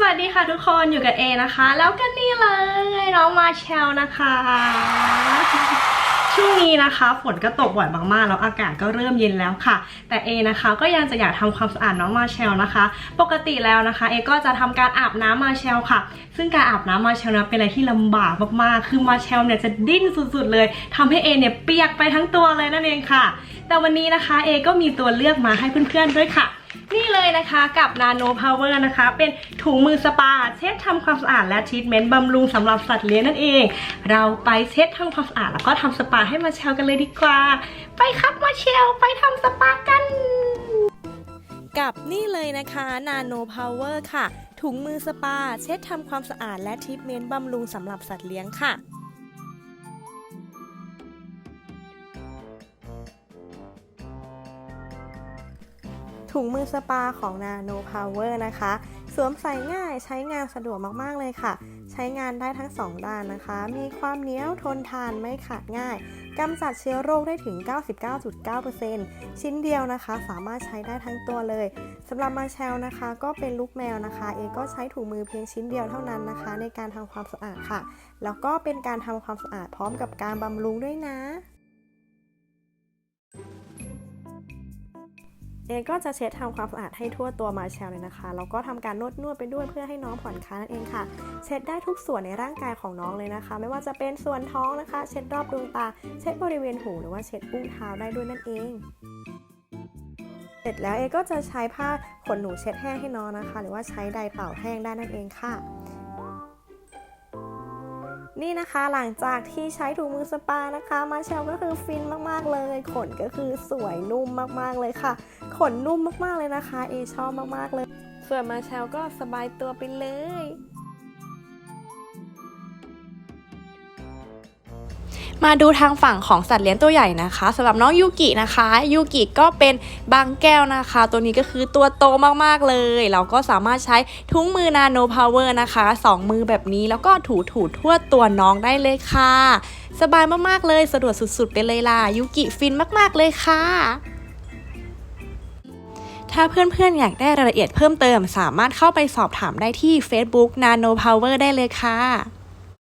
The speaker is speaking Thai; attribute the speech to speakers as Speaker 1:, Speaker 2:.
Speaker 1: สวัสดีค่ะทุกคนอยู่กับเอนะคะ แล้วก็นี่เลยน้องมาเชลนะคะ ช่วงนี้นะคะ ฝนก็ตกบ่อยมากๆ แล้วอากาศก็เริ่มเย็นแล้วค่ะ แต่เอนะคะ ก็ยังจะอยากทำความสะอาดน้องมาเชลนะคะ ปกติแล้วนะคะ เอก็จะทำการอาบน้ำมาเชลค่ะ ซึ่งการอาบน้ำมาเชลนะเป็นอะไรที่ลำบากมากๆ คือมาเชลเนี่ยจะดิ้นสุดๆเลยทำให้เอเนี่ยเปียกไปทั้งตัวเลยนั่นเองค่ะ แต่วันนี้นะคะเอก็มีตัวเลือกมาให้เพื่อนๆด้วยค่ะนี่เลยนะคะกับ Nano Power นะคะ เป็นถุงมือสปา เช็ดทำความสะอาดและทรีทเมนต์บำรุงสำหรับสัตว์เลี้ยงนั่นเอง เราไปเช็ดทำความสะอาดแล้วก็ทำสปาให้มาเชลกันเลยดีกว่า ไปครับมาเชลไปทำสปากัน
Speaker 2: กับนี่เลยนะคะ Nano Power ค่ะ ถุงมือสปา เช็ดทำความสะอาดและทรีทเมนต์บำรุงสำหรับสัตว์เลี้ยงค่ะ ถุงมือสปาของ Nano Power นะคะ สวมใส่ง่ายใช้งานสะดวกมาก ๆ เลยค่ะ ใช้งานได้ทั้ง 2 ด้านนะคะ มีความเหนียวทนทานไม่ขาดง่ายกำจัดเชื้อโรคได้ถึง 99.9%ชิ้นเดียวนะคะ สามารถใช้ได้ทั้งตัวเลยสำหรับมาแชลนะคะ ก็เป็นลูกแมวนะคะ เอก็ใช้ถุงมือเพียงชิ้นเดียวเท่านั้นนะคะ ในการทำความสะอาดค่ะ แล้วก็เป็นการทำความสะอาดพร้อมกับการบำรุงด้วยนะ เองก็จะเช็ดทำความสะอาดให้ทั่วตัวมาแชลเลยนะคะ แล้วก็ทำการนวดนวดไปด้วยเพื่อให้น้องผ่อนคลายนั่นเองค่ะ เช็ดได้ทุกส่วนในร่างกายของน้องเลยนะคะ ไม่ว่าจะเป็นส่วนท้องนะคะ เช็ดรอบดวงตา เช็ดบริเวณหูหรือว่าเช็ดอุ้งเท้าได้ด้วยนั่นเองเสร็จแล้วเอก็จะใช้ผ้าขนหนูเช็ดแห้งให้น้องนะคะ หรือว่าใช้ไดร์เป่าแห้งได้นั่นเองค่ะ นี่นะคะหลังจากที่ใช้ถุงมือสปานะคะมาเชลก็คือฟินมากๆเลย ขนก็คือสวยนุ่มมากๆเลยค่ะ ขนนุ่มมากๆเลยนะคะ เอชอบมากๆเลย ส่วนมาเชลก็สบายตัวไปเลย
Speaker 3: มาดูทางฝั่งของสัตว์เลี้ยงตัวใหญ่นะคะสำหรับน้องยูกินะคะยูกิก็เป็นบางแก้วนะคะ ตัวนี้ก็คือตัวโตมากๆเลย เราก็สามารถใช้ทุ้งมือนาโนพาวเวอร์นะคะสองมือแบบนี้แล้วก็ถูถูทั่วตัวน้องได้เลยค่ะ สบายมากๆเลยสะดวกสุดๆไปเลยล่ะยูกิฟินมากๆเลยค่ะถ้าเพื่อนๆ อยากได้รายละเอียดเพิ่มเติม สามารถเข้าไปสอบถามได้ที่ Facebook Nano Power ได้เลยค่ะ